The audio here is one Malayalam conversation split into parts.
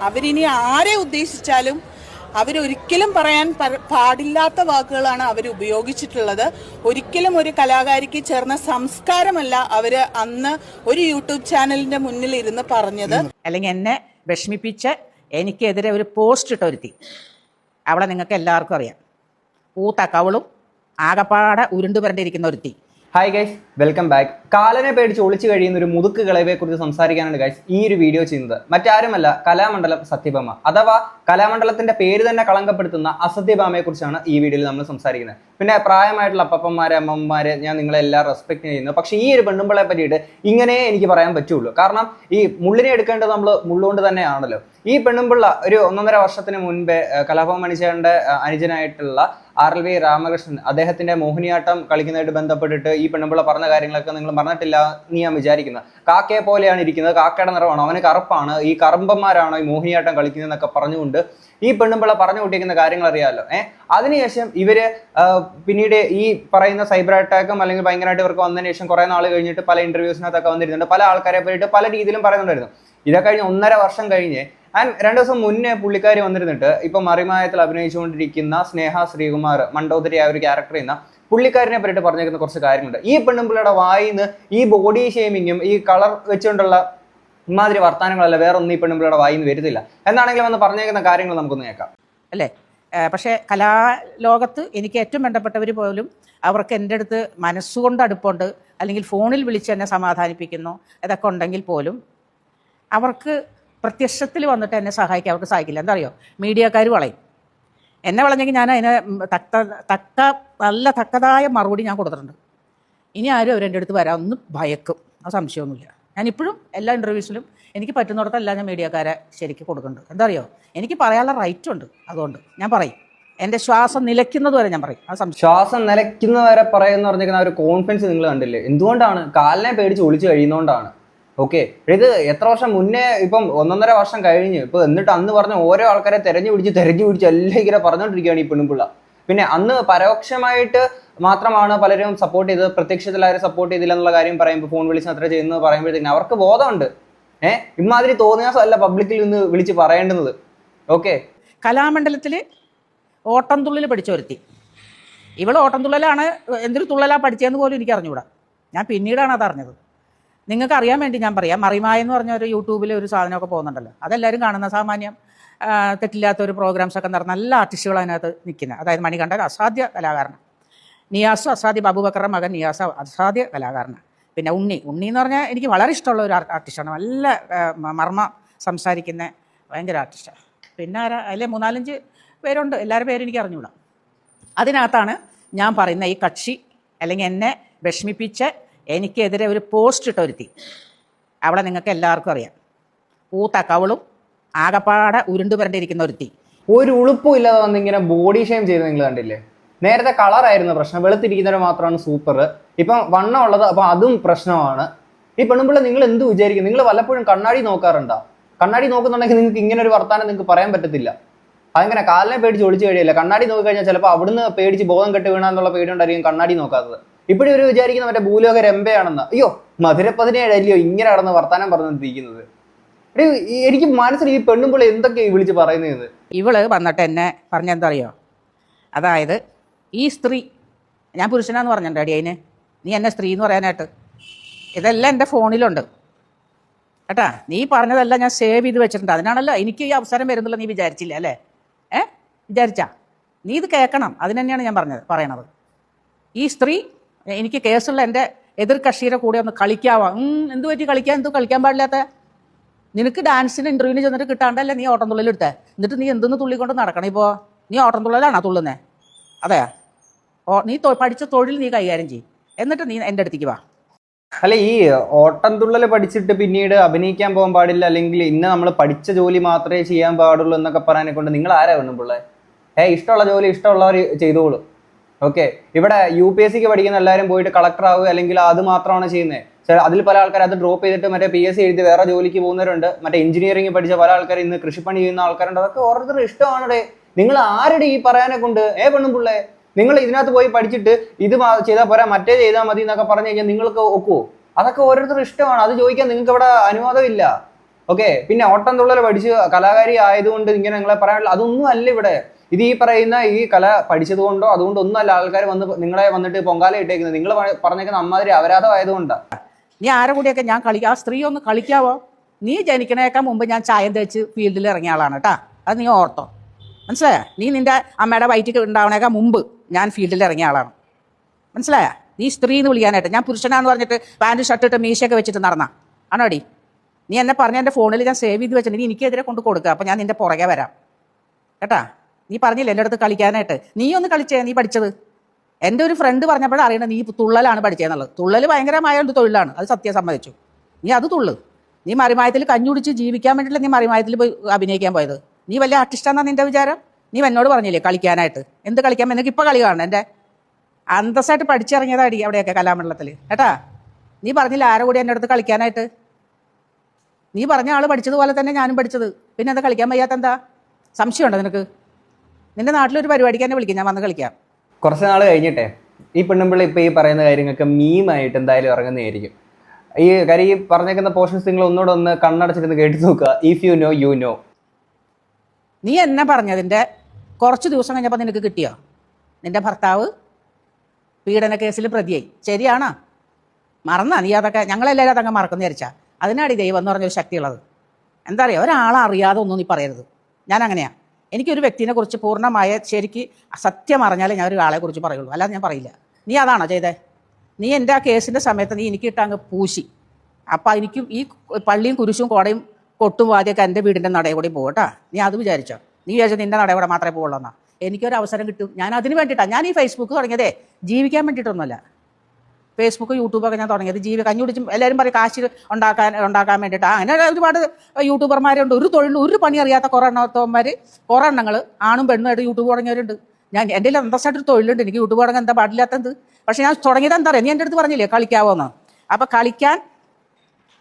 അവരിനി ആരെ ഉദ്ദേശിച്ചാലും അവരൊരിക്കലും പറയാൻ പാടില്ലാത്ത വാക്കുകളാണ് അവർ ഉപയോഗിച്ചിട്ടുള്ളത്. ഒരിക്കലും ഒരു കലാകാരിക്ക് ചേർന്ന സംസ്കാരമല്ല അവർ അന്ന് ഒരു യൂട്യൂബ് ചാനലിന്റെ മുന്നിൽ ഇരുന്ന് പറഞ്ഞത്. അല്ലെങ്കിൽ എന്നെ വിഷമിപ്പിച്ച് എനിക്കെതിരെ ഒരു പോസ്റ്റ് ഇട്ടൊരുത്തി അവളെ നിങ്ങൾക്ക് എല്ലാവർക്കും അറിയാം. പൂത്ത കവളും ആകപ്പാടെ ഉരുണ്ടു പുരണ്ടിരിക്കുന്ന ഒരുത്തി ഹായ് ഗൈസ് വെൽക്കം ബാക്ക് കാലനെ പേടിച്ച് ഒളിച്ചു കഴിയുന്ന ഒരു മുതുക്ക് കുറിച്ച് സംസാരിക്കാനാണ് ഗൈസ് ഈ ഒരു വീഡിയോ ചെയ്യുന്നത്. മറ്റാരുമല്ല കലാമണ്ഡലം സത്യഭാമ. അഥവാ കലാമണ്ഡലത്തിന്റെ പേര് തന്നെ കളങ്കപ്പെടുത്തുന്ന അസത്യഭാമയെക്കുറിച്ചാണ് ഈ വീഡിയോയിൽ നമ്മൾ സംസാരിക്കുന്നത്. പിന്നെ പ്രായമായിട്ടുള്ള അപ്പപ്പന്മാരെ അമ്മമാരെ ഞാൻ നിങ്ങളെ എല്ലാം റെസ്പെക്ട് ചെയ്യുന്നു. പക്ഷേ ഈ ഒരു പെണ്ണുമ്പളെ പറ്റിയിട്ട് ഇങ്ങനെ എനിക്ക് പറയാൻ പറ്റുള്ളൂ. കാരണം ഈ മുള്ളിനെ എടുക്കേണ്ടത് നമ്മൾ മുള്ളുകൊണ്ട് തന്നെയാണല്ലോ. ഈ പെണ്ണുമ്പിള്ള ഒരു ഒന്നൊന്നര വർഷത്തിന് മുൻപേ കലാഭവൻ ഏഹ്, അനുജനായിട്ടുള്ള ആർ എൽ വി രാമകൃഷ്ണൻ അദ്ദേഹത്തിന്റെ മോഹിനിയാട്ടം കളിക്കുന്നതായിട്ട് ബന്ധപ്പെട്ടിട്ട് ഈ പെണ്ണുമ്പിള്ള പറഞ്ഞ കാര്യങ്ങളൊക്കെ നിങ്ങൾ പറഞ്ഞിട്ടില്ല എന്ന് ഞാൻ വിചാരിക്കുന്നത് കാക്കയെ പോലെയാണ് ഇരിക്കുന്നത്. കാക്കയുടെ നിറമാണ്? അവന് കറുപ്പാണ്. ഈ കറുമ്പന്മാരാണോ ഈ മോഹിനിയാട്ടം കളിക്കുന്നതെന്നൊക്കെ പറഞ്ഞുകൊണ്ട് ഈ പെണ്ണുമ്പിള്ള പറഞ്ഞു കൂട്ടിയിരിക്കുന്ന കാര്യങ്ങൾ അറിയാമല്ലോ ഏഹ് അതിനുശേഷം ഇവർ പിന്നീട് ഈ പറയുന്ന സൈബർ അറ്റാക്കും അല്ലെങ്കിൽ ഭയങ്കരമായിട്ട് ഇവർക്ക് വന്നതിന് ശേഷം കുറെ നാൾ കഴിഞ്ഞിട്ട് പല ഇന്റർവ്യൂസിനകത്തൊക്കെ വന്നിരുന്നുണ്ട്. പല ആൾക്കാരെ പറ്റിയിട്ട് പല രീതിയിലും പറയുന്നുണ്ടായിരുന്നു. ഇതൊക്കെ കഴിഞ്ഞ് ഒന്നര വർഷം കഴിഞ്ഞ് ആൻഡ് രണ്ടു ദിവസം മുന്നേ പുള്ളിക്കാരി വന്നിരുന്നിട്ട് ഇപ്പൊ മറിമായത്തിൽ അഭിനയിച്ചുകൊണ്ടിരിക്കുന്ന സ്നേഹ ശ്രീകുമാർ മണ്ടോദരി ആ ഒരു ക്യാരക്ടർ ചെയ്യുന്ന പുള്ളിക്കാരനെ പറ്റിയിട്ട് പറഞ്ഞിരിക്കുന്ന കുറച്ച് കാര്യങ്ങളുണ്ട്. ഈ പെണ്ണുമ്പിള്ളയുടെ വായിന്ന് ഈ ബോഡി ഷേമിങ്ങും ഈ കളർ വെച്ചുകൊണ്ടുള്ള ഇമാതിരി വർത്തമാനങ്ങളല്ല വേറെ ഒന്നും ഈ പെണ്ണുമ്പിള്ളയുടെ വായിന്ന് വരുന്നില്ല. എന്നാണെങ്കിലും വന്ന് പറഞ്ഞേക്കുന്ന കാര്യങ്ങൾ നമുക്കൊന്ന് കേൾക്കാം. അല്ലേ? പക്ഷേ കലാലോകത്ത് എനിക്ക് ഏറ്റവും വേണ്ടപ്പെട്ടവർ പോലും അവർക്ക് എന്റെ അടുത്ത് മനസ്സുകൊണ്ട് അടുപ്പുണ്ട്. അല്ലെങ്കിൽ ഫോണിൽ വിളിച്ച് എന്നെ സമാധാനിപ്പിക്കുന്നു. ഇതൊക്കെ ഉണ്ടെങ്കിൽ പോലും അവർക്ക് പ്രത്യക്ഷത്തിൽ വന്നിട്ട് എന്നെ സഹായിക്കാൻ അവർക്ക് സാധിക്കില്ല. എന്താ അറിയോ മീഡിയക്കാർ വളയും. എന്നെ വളഞ്ഞെങ്കിൽ ഞാൻ അതിനെ തക്ക തക്ക നല്ല തക്കതായ മറുപടി ഞാൻ കൊടുത്തിട്ടുണ്ട്. ഇനി ആരും അവരെന്റെ അടുത്ത് വരാമെന്ന് ഭയക്കും. ആ സംശയമൊന്നുമില്ല. ഞാനിപ്പോഴും എല്ലാ ഇന്റർവ്യൂസിലും എനിക്ക് പറ്റുന്നിടത്തെല്ലാം ഞാൻ മീഡിയക്കാരെ ശരിക്ക് കൊടുക്കുന്നുണ്ട്. എന്താ അറിയോ എനിക്ക് പറയാനുള്ള റൈറ്റ് ഉണ്ട് അതുകൊണ്ട്. ഞാൻ പറയും. എന്റെ ശ്വാസം നിലയ്ക്കുന്നത് വരെ ഞാൻ പറയും. ആ ശ്വാസം നിലയ്ക്കുന്നത് വരെ പറയുന്ന പറഞ്ഞിരിക്കുന്ന ഒരു കോൺഫിഡൻസ് നിങ്ങൾ കണ്ടില്ലേ? എന്തുകൊണ്ടാണ്? കാലിനെ പേടിച്ച് ഒളിച്ചു കഴിയുന്നതുകൊണ്ടാണ്. ഓക്കെ ഇത് എത്ര വർഷം മുന്നേ ഇപ്പം ഒന്നൊന്നര വർഷം കഴിഞ്ഞ് ഇപ്പൊ എന്നിട്ട് അന്ന് പറഞ്ഞ ഓരോ ആൾക്കാരെ തെരഞ്ഞു പിടിച്ച് തെരഞ്ഞു പിടിച്ച് എല്ലാം ഇങ്ങനെ പറഞ്ഞുകൊണ്ടിരിക്കുകയാണ് ഈ പെണ്ണുപിള്ള പിന്നെ അന്ന് പരോക്ഷമായിട്ട് മാത്രമാണ് പലരും സപ്പോർട്ട് ചെയ്തത്. പ്രത്യക്ഷത്തിൽ ആരും സപ്പോർട്ട് ചെയ്തില്ല എന്നുള്ള കാര്യം പറയുമ്പോൾ ഫോൺ വിളിച്ച് അത്ര ചെയ്യുന്നത് പറയുമ്പോഴത്തേക്കും അവർക്ക് ബോധമുണ്ട്. ഏഹ് ഇമാതിരി തോന്നിയാസം അല്ല പബ്ലിക്കിൽ നിന്ന് വിളിച്ച് പറയേണ്ടുന്നത്. ഓക്കെ കലാമണ്ഡലത്തിൽ ഓട്ടം തുള്ളൽ പഠിച്ചു വരുത്തി ഇവൾ ഓട്ടം തുള്ളലാണ് എന്തൊരു തുള്ളലാ പഠിച്ചതെന്ന് പോലും എനിക്ക് അറിഞ്ഞുകൂടാ ഞാൻ പിന്നീടാണ് അത് അറിഞ്ഞത് നിങ്ങൾക്ക് അറിയാൻ വേണ്ടി ഞാൻ പറയാം. മറിമായ എന്ന് പറഞ്ഞ ഒരു യൂട്യൂബിൽ ഒരു സാധനമൊക്കെ പോകുന്നുണ്ടല്ലോ. അതെല്ലാവരും കാണുന്ന സാമാന്യം തെറ്റില്ലാത്ത ഒരു പ്രോഗ്രാംസ് ഒക്കെ നടന്ന നല്ല ആർട്ടിസ്റ്റുകൾ അതിനകത്ത് നിൽക്കുന്നത് അതായത് മണികണ്ഠൻ അസാധ്യ കലാകാരനാണ് നിയാസ് അസാധ്യ ബാബുബക്കറ മകൻ നിയാസ് അസാധ്യ കലാകാരനാണ് പിന്നെ ഉണ്ണി. ഉണ്ണി എന്ന് പറഞ്ഞാൽ എനിക്ക് വളരെ ഇഷ്ടമുള്ള ഒരു ആർട്ടിസ്റ്റാണ് നല്ല മർമ്മ സംസാരിക്കുന്ന ഭയങ്കര ആർട്ടിസ്റ്റാണ് പിന്നെ ആരാ? അതിലെ മൂന്നാലഞ്ച് പേരുണ്ട്. എല്ലാവരുടെ പേരും എനിക്ക് അറിഞ്ഞുകൂടാ അതിനകത്താണ് ഞാൻ പറയുന്ന ഈ കക്ഷി അല്ലെങ്കിൽ എന്നെ വിഷമിപ്പിച്ച് എനിക്കെതിരെ ഒരു പോസ്റ്റ് ഇട്ടൊരുത്തി അവളെ നിങ്ങൾക്ക് എല്ലാവർക്കും അറിയാം. പൂത്ത കവളും ആകപ്പാടെ ഉരുണ്ടു പുരണ്ടിരിക്കുന്ന ഒരുത്തി. ഒരു ഉളുപ്പും ഇല്ലാതെ വന്ന് ഇങ്ങനെ ബോഡി ഷെയിം ചെയ്ത് നിങ്ങൾ കണ്ടില്ലേ? നേരത്തെ കളറായിരുന്നു പ്രശ്നം. വെളുത്തിരിക്കുന്നവർ മാത്രമാണ് സൂപ്പർ ഇപ്പം വണ്ണം ഉള്ളത് അപ്പൊ അതും പ്രശ്നമാണ്. ഈ പെണ്ണുമ്പിള്ള നിങ്ങൾ എന്ത് വിചാരിക്കും നിങ്ങൾ വല്ലപ്പോഴും കണ്ണാടി നോക്കാറുണ്ടോ? കണ്ണാടി നോക്കുന്നുണ്ടെങ്കിൽ നിങ്ങൾക്ക് ഇങ്ങനെ ഒരു വർത്താനം നിങ്ങൾക്ക് പറയാൻ പറ്റത്തില്ല. അതങ്ങനെ കാലിനെ പേടിച്ച് ഒളിച്ചു കഴിയില്ല? കണ്ണാടി നോക്കി കഴിഞ്ഞാൽ ചിലപ്പോൾ അവിടുന്ന് പേടിച്ച് ബോധം കെട്ട് വീണാന്നുള്ള പേടി കൊണ്ടായിരിക്കും കണ്ണാടി നോക്കാത്തത്. ഇപ്പോഴും ഇവർ വിചാരിക്കുന്ന മറ്റേ ഭൂലോക രമ്പയാണെന്ന്. അയ്യോ മധുരപ്പതിനേഴ് അല്ലയോ ഇങ്ങനെ നടന്ന് വർത്താനം ഈ- എനിക്ക് മനസ്സിൽ ഈ പെണ്ണുമ്പോൾ എന്തൊക്കെ വിളിച്ച് പറയുന്നത് ഇവൾ വന്നിട്ട് എന്നെ പറഞ്ഞെന്താ അറിയോ അതായത് ഈ സ്ത്രീ ഞാൻ പുരുഷനാന്ന് പറഞ്ഞിട്ടുണ്ട് അടി അതിന് നീ എന്നെ സ്ത്രീ എന്ന് പറയാനായിട്ട്. ഇതെല്ലാം എന്റെ ഫോണിലുണ്ട്. കേട്ടാ നീ പറഞ്ഞതെല്ലാം ഞാൻ സേവ് ചെയ്ത് വെച്ചിട്ടുണ്ട്. അതിനാണല്ലോ എനിക്ക് ഈ അവസരം വരുന്നില്ല നീ വിചാരിച്ചില്ല അല്ലേ? ഏ? വിചാരിച്ചാ. നീ ഇത് കേൾക്കണം. അതിന് ഞാൻ പറഞ്ഞത് പറയണത്. ഈ സ്ത്രീ എനിക്ക് കേസുള്ള എന്റെ എതിർ കക്ഷിയുടെ കൂടെ ഒന്ന് കളിക്കാവാ? എന്ത് പറ്റി കളിക്കാൻ? എന്തോ കളിക്കാൻ പാടില്ലാത്ത? നിനക്ക് ഡാൻസിന് ഇന്റർവ്യൂവിന് ചെന്നിട്ട് കിട്ടാണ്ടല്ലേ നീ ഓട്ടം തുള്ളൽ എടുത്തേ? എന്നിട്ട് നീ എന്തെന്ന് തുള്ളിക്കൊണ്ട് നടക്കണം ഇപ്പോൾ നീ ഓട്ടം തുള്ളലാണോ തുള്ളുന്നേ? അതെ ഓ നീ പഠിച്ച തൊഴിൽ നീ കൈകാര്യം ചെയ്യും. എന്നിട്ട് നീ എന്റെ അടുത്തേക്ക് വാ. അല്ല ഈ ഓട്ടം തുള്ളൽ പഠിച്ചിട്ട് പിന്നീട് അഭിനയിക്കാൻ പോകാൻ പാടില്ല അല്ലെങ്കിൽ ഇന്ന് നമ്മൾ പഠിച്ച ജോലി മാത്രമേ ചെയ്യാൻ പാടുള്ളൂ എന്നൊക്കെ പറയാനെ കൊണ്ട് നിങ്ങൾ ആരാ പെണ്ണുപിള്ളേ ഏ ഇഷ്ടമുള്ള ജോലി ഇഷ്ടമുള്ളവർ ചെയ്തോളൂ. ഓക്കെ ഇവിടെ യു പി എസ് സിക്ക് പഠിക്കുന്ന എല്ലാവരും പോയിട്ട് കളക്ടർ ആവുക അല്ലെങ്കിൽ അത് മാത്രമാണ് ചെയ്യുന്നത്. അതിൽ പല ആൾക്കാർ അത് ഡ്രോപ്പ് ചെയ്തിട്ട് മറ്റേ പി എസ് സി എഴുതി വേറെ ജോലിക്ക് പോകുന്നവരുണ്ട്. മറ്റേ എഞ്ചിനീയറിംഗ് പഠിച്ച പല ആൾക്കാർ ഇന്ന് കൃഷിപ്പണി ചെയ്യുന്ന ആൾക്കാരുണ്ട്. അതൊക്കെ ഓരോരുത്തർ ഇഷ്ടമാണേ നിങ്ങൾ ആരുടെ ഈ പറയാനെ കൊണ്ട് ഏ പെണ്ണും പിള്ളേ നിങ്ങൾ ഇതിനകത്ത് പോയി പഠിച്ചിട്ട് ഇത് ചെയ്താൽ പോരാ മറ്റേ ചെയ്താൽ മതി എന്നൊക്കെ പറഞ്ഞു കഴിഞ്ഞാൽ നിങ്ങൾക്ക് ഒക്കുവോ? അതൊക്കെ ഓരോരുത്തർ ഇഷ്ടമാണ്. അത് ചോദിക്കാൻ നിങ്ങൾക്ക് ഇവിടെ അനുവാദമില്ല. ഓക്കെ പിന്നെ ഓട്ടം തുള്ളൽ പഠിച്ച് കലാകാരി ആയതുകൊണ്ട് ഇങ്ങനെ നിങ്ങളെ പറയാനുള്ള അതൊന്നും അല്ല ഇവിടെ. ഇത് ഈ പറയുന്ന ഈ കല പഠിച്ചത് കൊണ്ടോ അതുകൊണ്ടോ ഒന്നും അല്ല ആൾക്കാർ വന്ന് നിങ്ങളെ വന്നിട്ട് പൊങ്കാല ഇട്ടേക്കുന്നത്. നിങ്ങൾ പറഞ്ഞേക്കുന്ന അമ്മാതിരി അപരാധമായതുകൊണ്ടാണ് നീ ആരെ കൂടിയൊക്കെ ഞാൻ കളിക്കാം ആ സ്ത്രീ ഒന്ന് കളിക്കാവോ? നീ ജനിക്കണേക്കാൾ മുമ്പ് ഞാൻ ചായം തേച്ച് ഫീൽഡിൽ ഇറങ്ങിയ ആളാണ് കേട്ടാ അത് നീ ഓർത്തോ. മനസ്സിലായ? നീ നിന്റെ അമ്മയുടെ വയറ്റിൽ ഉണ്ടാവണേക്കാൾ മുമ്പ് ഞാൻ ഫീൽഡിൽ ഇറങ്ങിയ ആളാണ്. മനസ്സിലായ? നീ സ്ത്രീ എന്ന് വിളിക്കാനായിട്ട് ഞാൻ പുരുഷനാന്ന് പറഞ്ഞിട്ട് പാന്റ് ഷർട്ട് ഇട്ട് മീശയൊക്കെ വെച്ചിട്ട് നടന്ന. ആണോടി? നീ എന്നെ പറഞ്ഞ എന്റെ ഫോണിൽ ഞാൻ സേവ് ചെയ്ത് വെച്ചിട്ട് നീ എനിക്കെതിരെ കൊണ്ട് കൊടുക്കുക അപ്പോൾ ഞാൻ നിന്റെ പുറകെ വരാം. കേട്ടാ? നീ പറഞ്ഞില്ല എന്റെ അടുത്ത് കളിക്കാനായിട്ട്? നീ ഒന്ന് കളിച്ചേ നീ പഠിച്ചത്? എന്റെ ഒരു ഫ്രണ്ട് പറഞ്ഞപ്പോഴാണ് അറിയണത് നീ തുള്ളലാണ് പഠിച്ചതെന്നുള്ളത് തുള്ളൽ ഭയങ്കരമായ ഒരു തൊഴിലാണ് അത് സത്യം സമ്മതിച്ചു. നീ അത് തുള്ളു. നീ മറിമായത്തിൽ കഞ്ഞുടിച്ച് ജീവിക്കാൻ വേണ്ടിയില്ല നീ മറിമായത്തിൽ പോയി അഭിനയിക്കാൻ പോയത്. നീ വലിയ ആർട്ടിസ്റ്റാന്നാ നിന്റെ വിചാരം? നീ എന്നോട് പറഞ്ഞില്ലേ കളിക്കാനായിട്ട്? എന്ത് കളിക്കാൻ? നിനക്ക് ഇപ്പോൾ കളി കാണണം എന്റെ. അന്തസ്സായിട്ട് പഠിച്ചിറങ്ങിയതാടി അവിടെയൊക്കെ കലാമണ്ഡലത്തിൽ കേട്ടാ? നീ പറഞ്ഞില്ല ആരെ കൂടി എന്റെ അടുത്ത് കളിക്കാനായിട്ട്? നീ പറഞ്ഞ ആൾ പഠിച്ചതുപോലെ തന്നെ ഞാനും പഠിച്ചത്. പിന്നെ എന്താ കളിക്കാൻ വയ്യാത്ത എന്താ? സംശയമുണ്ടോ നിനക്ക്? നിന്റെ നാട്ടിലൊരു പരിപാടിക്ക് എന്നെ വിളിക്കാം ഞാൻ വന്ന് കളിക്കാം. കുറച്ച് നാൾ കഴിഞ്ഞിട്ടേ. ഈ പെണ്ണുമ്പിള്ള ഇപ്പൊ ഈ പറയുന്ന കാര്യങ്ങൾക്ക് മീമായിട്ട് എന്തായാലും ഇറങ്ങുന്നതായിരിക്കും. ഈ കാര്യം ഈ പറഞ്ഞേക്കുന്ന പോർഷൻസ് നിങ്ങൾ ഒന്നുകൂടെ ഒന്ന് കണ്ണടച്ചിരുന്ന് കേട്ട് നോക്കുക. If you know you know നീ എന്നെ പറഞ്ഞതിന്റെ കുറച്ച് ദിവസം കഴിഞ്ഞപ്പോൾ നിനക്ക് കിട്ടിയോ? നിന്റെ ഭർത്താവ് പീഡന കേസിൽ പ്രതിയായി. ശരിയാണോ? മറന്നാ നീ അതൊക്കെ ഞങ്ങളെല്ലാവരും അതങ്ങ് മറക്കുന്ന വിചാരിച്ചാ. അതിനാണ് ഈ ദൈവം എന്ന് പറഞ്ഞൊരു ശക്തിയുള്ളത്. എന്താ അറിയുക ഒരാളെ അറിയാതെ ഒന്നും നീ പറയരുത്. ഞാൻ അങ്ങനെയാ. എനിക്കൊരു വ്യക്തിനെ കുറിച്ച് പൂർണമായ ശരിക്ക് സത്യം അറിഞ്ഞാലേ ഞാൻ ഒരാളെ കുറിച്ച് പറയുള്ളൂ. അല്ലാതെ ഞാൻ പറയില്ല. നീ അതാണോ ചെയ്തേ? നീ എന്റെ ആ കേസിന്റെ സമയത്ത് നീ എനിക്കിട്ട് അങ്ങ് പൂശി. അപ്പം എനിക്കും ഈ പള്ളിയും കുരിശും കോടയും കൊട്ടും വാദ്യമൊക്കെ എന്റെ വീടിന്റെ നടയിൽ കൂടി പോകും കേട്ടോ. നീ അത് വിചാരിച്ചോ. നീ വിചാരിച്ചാൽ നിന്റെ നടയിൽ കൂടെ മാത്രമേ പോകുള്ളൂ എന്നാ. എനിക്കൊരു അവസരം കിട്ടും. ഞാൻ അതിന് വേണ്ടിയിട്ടാണ് ഞാൻ ഈ ഫേസ്ബുക്ക് തുടങ്ങിയതേ. ജീവിക്കാൻ വേണ്ടിയിട്ടൊന്നുമല്ല. ഫേസ്ബുക്ക് യൂട്യൂബൊക്കെ ഞാൻ തുടങ്ങിയത്. ജീവി കഞ്ഞുടിച്ചും എല്ലാവരും പറയും കാശ് ഉണ്ടാക്കാൻ ഉണ്ടാക്കാൻ വേണ്ടിയിട്ട്. അങ്ങനെ ഒരുപാട് യൂട്യൂബർമാരുണ്ട് ഒരു തൊഴിൽ ഒരു പണി അറിയാത്ത കുറേ എണ്ണത്തോന്മാർ കുറേ എണ്ണങ്ങൾ ആണും പെണ്ണുമായിട്ട് യൂട്യൂബ് തുടങ്ങിയവരുണ്ട്. ഞാൻ എന്റെ കയ്യിൽ അന്തസ്സായിട്ടൊരു തൊഴിലുണ്ട്. എനിക്ക് യൂട്യൂബ് തുടങ്ങാൻ എന്താ പാടില്ലാത്തത്? പക്ഷേ ഞാൻ തുടങ്ങിയത് എന്താ പറയുക നീ എന്റെ അടുത്ത് പറഞ്ഞില്ലേ കളിക്കാവോന്ന്? അപ്പോൾ കളിക്കാൻ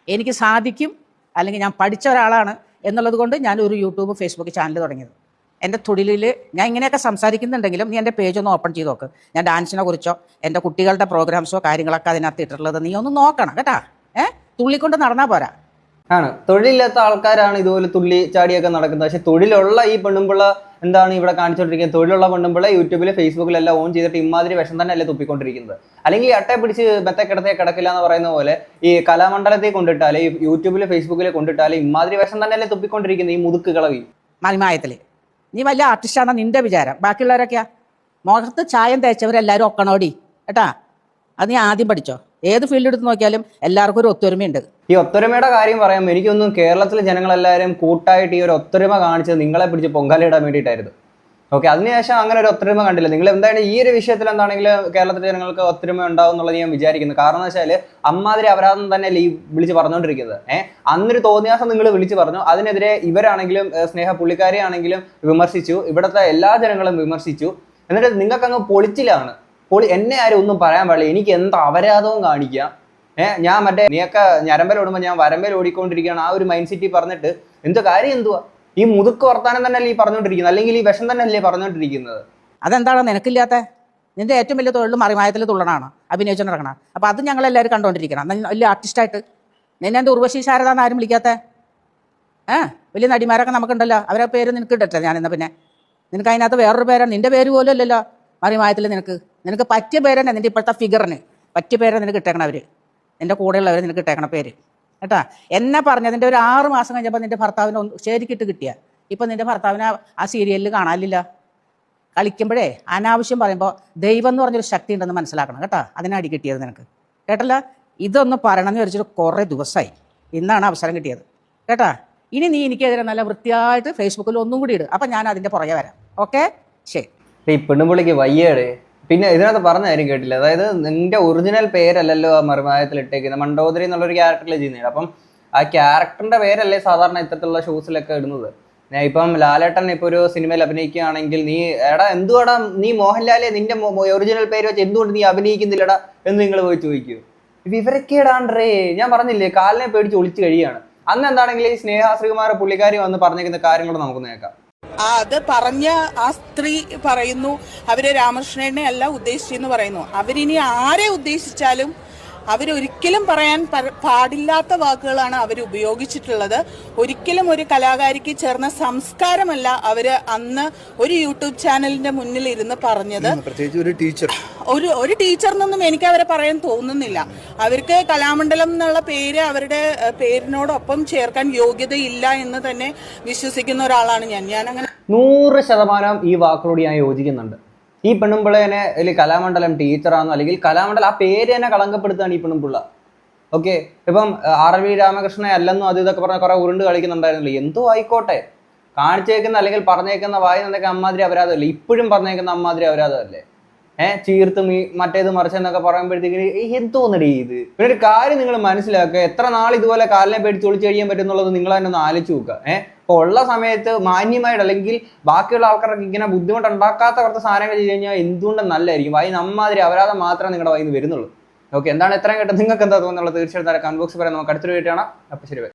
എനിക്ക് സാധിക്കും അല്ലെങ്കിൽ ഞാൻ പഠിച്ച ഒരാളാണ് എന്നുള്ളത് കൊണ്ട് ഞാൻ ഒരു യൂട്യൂബ് ഫേസ്ബുക്ക് ചാനൽ തുടങ്ങിയത്. എന്റെ തൊഴിലിൽ ഞാൻ ഇങ്ങനെയൊക്കെ സംസാരിക്കുന്നുണ്ടെങ്കിലും നീ എന്റെ പേജ് ഒന്ന് ഓപ്പൺ ചെയ്ത് നോക്ക്. ഞാൻ ഡാൻസിനെ കുറിച്ചോ എന്റെ കുട്ടികളുടെ പ്രോഗ്രാംസോ കാര്യങ്ങളൊക്കെ അതിനകത്ത് ഇട്ടിട്ടുള്ളത് നീ ഒന്ന് നോക്കണം കേട്ടാ. ഏഹ് തുള്ളിക്കൊണ്ട് നടന്നാൽ പോരാ. ആണ്. തൊഴിലില്ലാത്ത ആൾക്കാരാണ് ഇതുപോലെ തുള്ളി ചാടിയൊക്കെ നടക്കുന്നത്. പക്ഷെ തൊഴിലുള്ള ഈ പെണ്ണുമ്പിള്ള എന്താണ് ഇവിടെ കാണിച്ചുകൊണ്ടിരിക്കുന്നത് തൊഴിലുള്ള പെണ്ണുമ്പിള്ള യൂട്യൂബിൽ ഫേസ്ബുക്കിലെല്ലാം ഓൺ ചെയ്തിട്ട് ഇമാതിരി വിഷം തന്നെ അല്ലേ തുപ്പിക്കൊണ്ടിരിക്കുന്നത്. അല്ലെങ്കിൽ അട്ടയെ പിടിച്ച് മെത്തെ കിടത്തേ കിടക്കില്ല എന്ന് പറയുന്ന പോലെ ഈ കലാമണ്ഡലത്തെ കൊണ്ടിട്ടാലേ യൂട്യൂബിൽ ഫേസ്ബുക്കിൽ കൊണ്ടിട്ടാലേ ഇമാതിരി വിഷം തന്നെ അല്ലേ തുപ്പിക്കൊണ്ടിരിക്കുന്നത് ഈ മുതുക്ക് കളവി മലിമായത്തിൽ നീ വലിയ ആർട്ടിസ്റ്റാണോ നിന്റെ വിചാരം? ബാക്കിയുള്ളവരൊക്കെയാ? മുഖത്ത് ചായം തേച്ചവരെല്ലാവരും ഒക്കണോടി കേട്ടാ? അത് നീ ആദ്യം പഠിച്ചോ. ഏത് ഫീൽഡ് എടുത്ത് നോക്കിയാലും എല്ലാവർക്കും ഒരു ഒത്തൊരുമയുണ്ട്. ഈ ഒത്തൊരുമയുടെ കാര്യം പറയാം എനിക്കൊന്നും കേരളത്തിലെ ജനങ്ങളെല്ലാവരും കൂട്ടായിട്ട് ഈ ഒരു ഒത്തൊരുമ കാണിച്ചത് നിങ്ങളെ പിടിച്ച് പൊങ്കാലയിടാൻ വേണ്ടിയിട്ടായിരുന്നു. ഓക്കെ അതിനുശേഷം അങ്ങനെ ഒരു ഒത്തൊരുമ കണ്ടില്ല. നിങ്ങൾ എന്തായാലും ഈ ഒരു വിഷയത്തിൽ എന്താണെങ്കിൽ കേരളത്തിലെ ജനങ്ങൾക്ക് ഒത്തൊരുമ ഉണ്ടാവും എന്നുള്ളത് ഞാൻ വിചാരിക്കുന്നു. കാരണം എന്ന് വെച്ചാൽ അമ്മാതിരി അപരാധം തന്നെ ഈ വിളിച്ച് പറഞ്ഞുകൊണ്ടിരിക്കുന്നത് ഏഹ് അന്നൊരു തോന്നിയാസം നിങ്ങൾ വിളിച്ച് പറഞ്ഞു. അതിനെതിരെ ഇവരാണെങ്കിലും സ്നേഹ പുള്ളിക്കാരിയാണെങ്കിലും വിമർശിച്ചു. ഇവിടുത്തെ എല്ലാ ജനങ്ങളും വിമർശിച്ചു. എന്നിട്ട് നിങ്ങൾക്ക് അങ്ങ് പൊളിച്ചിലാണ്. പൊളി എന്നെ ആരും ഒന്നും പറയാൻ പാടില്ല. എനിക്ക് എന്ത് അപരാധവും കാണിക്കാം ഏഹ് ഞാൻ മറ്റേ നീയൊക്കെ ഞരമ്പൽ ഓടുമ്പോൾ ഞാൻ വരമ്പൽ ഓടിക്കൊണ്ടിരിക്കുകയാണ്. ആ ഒരു മൈൻഡ് സെറ്റിൽ പറഞ്ഞിട്ട് എന്ത് കാര്യം എന്തുവാ? ഈ മുതുക്ക് വർത്താനം തന്നെ അല്ലേ ഈ പറഞ്ഞുകൊണ്ടിരിക്കുന്നത്? അല്ലെങ്കിൽ ഈ വിഷം തന്നെ അല്ലേ പറഞ്ഞുകൊണ്ടിരിക്കുന്നത്? അതെന്താണോ നിനക്കില്ലാത്ത? നിന്റെ ഏറ്റവും വലിയ തൊഴിൽ മറിമായത്തിൽ തുള്ളനാണ് അഭിനയിച്ചു നടക്കണം. അപ്പോൾ അത് ഞങ്ങളെല്ലാവരും കണ്ടുകൊണ്ടിരിക്കണം വലിയ ആർട്ടിസ്റ്റായിട്ട് നിന്നെ എന്താ ഉർവശി ശാരദ എന്ന് ആരും വിളിക്കാത്ത? ഏ? വലിയ നടിമാരൊക്കെ നമുക്കുണ്ടല്ലോ. അവരെ പേര് നിനക്ക് ഇടട്ടെ ഞാൻ എന്നാ പിന്നെ. നിനക്ക് അതിനകത്ത് വേറൊരു പേരാണ്. നിന്റെ പേര് പോലും അല്ലല്ലോ മറിമായത്തിൽ നിനക്ക്. നിനക്ക് പറ്റിയ പേരന്നെ നിന്റെ ഇപ്പോഴത്തെ ഫിഗറിന് പറ്റിയ പേരാണ് നിനക്ക് ഇട്ടേക്കണം അവർ നിന്റെ കൂടെയുള്ളവർ നിനക്ക് ഇട്ടേക്കണ പേര്. കേട്ടാ? എന്നെ പറഞ്ഞതിന്റെ ഒരു ആറ് മാസം കഴിഞ്ഞപ്പോൾ നിന്റെ ഭർത്താവിനെ ഒന്ന് ശരിക്കിട്ട് കിട്ടിയ. ഇപ്പം നിന്റെ ഭർത്താവിനെ ആ- സീരിയലിൽ കാണാനില്ല. കളിക്കുമ്പോഴേ അനാവശ്യം പറയുമ്പോൾ ദൈവം എന്ന് പറഞ്ഞൊരു ശക്തി ഉണ്ടെന്ന് മനസ്സിലാക്കണം കേട്ടാ? അതിനടി കിട്ടിയത് നിനക്ക്. കേട്ടല്ല? ഇതൊന്ന് പറയണമെന്ന് വിചാരിച്ചിട്ട് കുറേ ദിവസമായി ഇന്നാണ് അവസരം കിട്ടിയത്. കേട്ടാ? ഇനി നീ എനിക്കെതിരെ നല്ല വൃത്തിയായിട്ട് ഫേസ്ബുക്കിൽ ഒന്നും കൂടി ഇട്. അപ്പം ഞാൻ അതിന്റെ പുറകെ വരാം. ഓക്കെ? ശരി. ഇപ്പോഴും വയ്യേട് പിന്നെ ഇതിനകത്ത് പറഞ്ഞ കാര്യം കേട്ടില്ല? അതായത് നിന്റെ ഒറിജിനൽ പേരല്ലല്ലോ ആ മറുമായത്തിൽ ഇട്ടേക്കുന്നത് മണ്ടോദരി എന്നുള്ള ഒരു ക്യാരക്ടറിൽ ചെയ്യുന്നത് അപ്പം ആ ക്യാരക്ടറിന്റെ പേരല്ലേ സാധാരണ ഇത്തരത്തിലുള്ള ഷൂസിലൊക്കെ ഇടുന്നത്. ഇപ്പം ലാലേട്ടൻ ഇപ്പൊ ഒരു സിനിമയിൽ അഭിനയിക്കുകയാണെങ്കിൽ നീ എടാ എന്തുവാടാ? നീ മോഹൻലാലെ നിന്റെ ഒറിജിനൽ പേര് വെച്ച് എന്തുകൊണ്ട് നീ അഭിനയിക്കുന്നില്ലടാ എന്ന് നിങ്ങൾ പോയി ചോദിക്കൂ. ഇടാണ്ടേ ഞാൻ പറഞ്ഞില്ലേ കാലിനെ പേടിച്ച് ഒളിച്ചു കഴിയാണ്. അന്ന് എന്താണെങ്കിൽ സ്നേഹ ശ്രീകുമാര പുള്ളിക്കാരി വന്ന് പറഞ്ഞേക്കുന്ന കാര്യങ്ങൾ നമുക്ക് ആ, അത് പറഞ്ഞ ആ സ്ത്രീ പറയുന്നു അവരെ രാമകൃഷ്ണനെ അല്ല ഉദ്ദേശിച്ചെന്ന് പറയുന്നു. അവരിനി ആരെ ഉദ്ദേശിച്ചാലും അവരൊരിക്കലും പറയാൻ പാടില്ലാത്ത വാക്കുകളാണ് അവർ ഉപയോഗിച്ചിട്ടുള്ളത്. ഒരിക്കലും ഒരു കലാകാരിക്ക് ചേർന്ന സംസ്കാരമല്ല അവർ അന്ന് ഒരു യൂട്യൂബ് ചാനലിന്റെ മുന്നിൽ ഇരുന്ന് പറഞ്ഞത്. പ്രത്യേകിച്ച് ഒരു ടീച്ചർ. ഒരു ഒരു ടീച്ചറിനൊന്നും എനിക്ക് അവരെ പറയാൻ തോന്നുന്നില്ല. അവർക്ക് കലാമണ്ഡലം എന്നുള്ള പേര് അവരുടെ പേരിനോടൊപ്പം ചേർക്കാൻ യോഗ്യതയില്ല എന്ന് തന്നെ വിശ്വസിക്കുന്ന ഒരാളാണ് ഞാൻ. ഞാൻ അങ്ങനെ നൂറ് ശതമാനം ഈ വാക്കുകളോട് ഞാൻ യോജിക്കുന്നുണ്ട്. ഈ പെണ്ണുമ്പിള്ളേനെ അല്ലെങ്കിൽ കലാമണ്ഡലം ടീച്ചറാണോ അല്ലെങ്കിൽ കലാമണ്ഡലം ആ പേര് തന്നെ കളങ്കപ്പെടുത്തുകയാണ് ഈ പെണ്ണുമ്പിള്ള. ഓക്കെ ഇപ്പം ആർ വി രാമകൃഷ്ണനെ അല്ലെന്നോ അത് ഇതൊക്കെ പറഞ്ഞ കുറെ ഉരുണ്ട് കളിക്കുന്നുണ്ടായിരുന്നില്ല? എന്തോ ആയിക്കോട്ടെ. കാണിച്ചേക്കുന്ന അല്ലെങ്കിൽ പറഞ്ഞേക്കുന്ന വായി നിന്നൊക്കെ അമ്മാതിരി അപരാധമല്ലേ ഇപ്പോഴും പറഞ്ഞേക്കുന്ന അമ്മാതിരി അപരാധമല്ലേ ഏഹ് ചീർത്ത് മീ മറ്റേത് മറിച്ചെന്നൊക്കെ പറയുമ്പോഴത്തേക്കിന് എന്തോന്നടി ഇത്? പിന്നെ ഒരു കാര്യം നിങ്ങൾ മനസ്സിലാക്കുക എത്ര നാൾ ഇതുപോലെ കാലിനെ പേടിച്ച് ഒളിച്ചു കഴിയാൻ പറ്റും എന്നുള്ളത് നിങ്ങൾ തന്നെ ഒന്ന് ആലോചിച്ച് നോക്കുക. ഏഹ് അപ്പോൾ ഉള്ള സമയത്ത് മാന്യമായിട്ട് അല്ലെങ്കിൽ ബാക്കിയുള്ള ആൾക്കാർക്ക് ഇങ്ങനെ ബുദ്ധിമുട്ട് ഉണ്ടാക്കാത്ത കുറച്ച് സാധനങ്ങൾ ചെയ്ത് കഴിഞ്ഞാൽ എന്തുകൊണ്ടും നല്ലതായിരിക്കും? വായി നമ്മാതിരി അപരാധം മാത്രമേ നിങ്ങളുടെ വായിന്ന് വരുന്നുള്ളൂ. ഓക്കെ എന്താണ് എത്രയും കേട്ടത്? നിങ്ങൾക്ക് എന്താ തോന്നുന്നുള്ളത് തീർച്ചയായിട്ടും കൺബോക്സ് പറയാം. നമുക്ക് അടുത്തൊരു വീട്ടാണ് അപ്പോൾ ശരി.